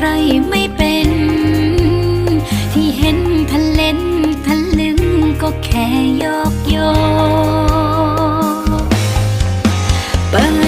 ใครไม่เป็น ที่เห็นทะเลนทะลึงก็แค่ยกโยเปิด